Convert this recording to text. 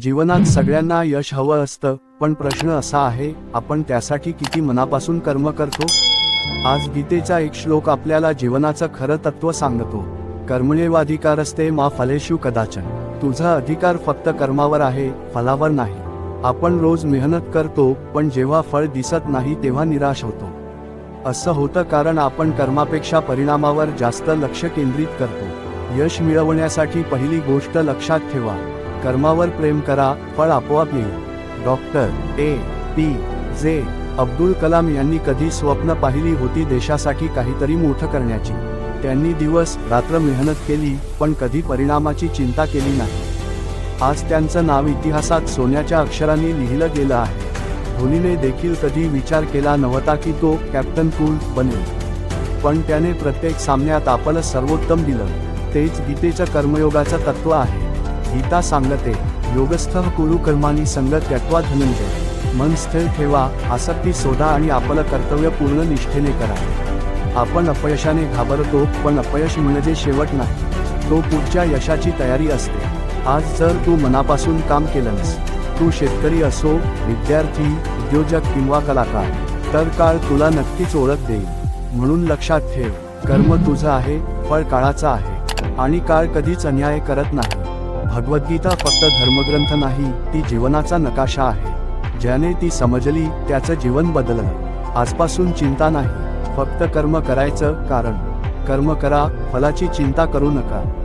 जीवनात सगळ्यांना यश हवं असतं पण प्रश्न असा आहे आपण त्यासाठी किती मनापासून कर्म करतो? आज गीतेचा एक श्लोक आपल्याला जीवनाचं खरं तत्व सांगतो. कर्मण्येवाधिकारस्ते मा फलेषु कदाचन. तुझा अधिकार फक्त कर्मावर आहे फलावर नाही. आपण रोज मेहनत करतो पण जेव्हा फळ दिसत नाही तेव्हा निराश होतो. असं होतं कारण आपण कर्मापेक्षा परिणामावर जास्त लक्ष केंद्रित करतो. यश मिळवण्यासाठी पहिली गोष्ट लक्षात ठेवा. कर्मावर प्रेम करा फळ आपोआप येईल डॉक्टर ए. पी. जे. अब्दुल कलाम यांनी कधी स्वप्न पाहिली होती देशासाठी काहीतरी मोठं करण्याची. त्यांनी दिवस रात्र मेहनत केली पण कधी परिणामाची चिंता केली नाही. आज त्यांचं नाव इतिहासात सोन्याच्या अक्षरांनी लिहिलं गेलं आहे. धोनीने देखील कधी विचार केला नव्हता की तो कॅप्टन कूल बनेल. पण त्याने प्रत्येक सामन्यात आपलं सर्वोत्तम दिलं. तेच गीतेचं कर्मयोगाचं तत्व आहे. गीता सांगते योगस्थ कुरु कर्मानी संग त्यक्वा धनंजय मन स्थिर ठेवा आसक्ती सोडा आणि आपलं कर्तव्य पूर्ण निष्ठेने करा. आपण अपयशाने घाबरतो पण अपयश म्हणजे शेवट नाही. तो पुढच्या यशाची तयारी असते. आज जर तू मनापासून काम केलंस तू शेतकरी असो विद्यार्थी उद्योजक किंवा कलाकार तर काळ तुला नक्कीच ओळख देईल. म्हणून लक्षात ठेव कर्म तुझं आहे फळ काळाचं आहे. आणि काळ कधीच अन्याय करत नाही. भगवद्गीता फक्त धर्मग्रंथ नाही ती जीवनाचा नकाशा आहे. ज्याने ती समजली त्याचं जीवन बदललं. आजपासून चिंता नाही फक्त कर्म करायचं कारण. कर्म करा फलाची चिंता करू नका.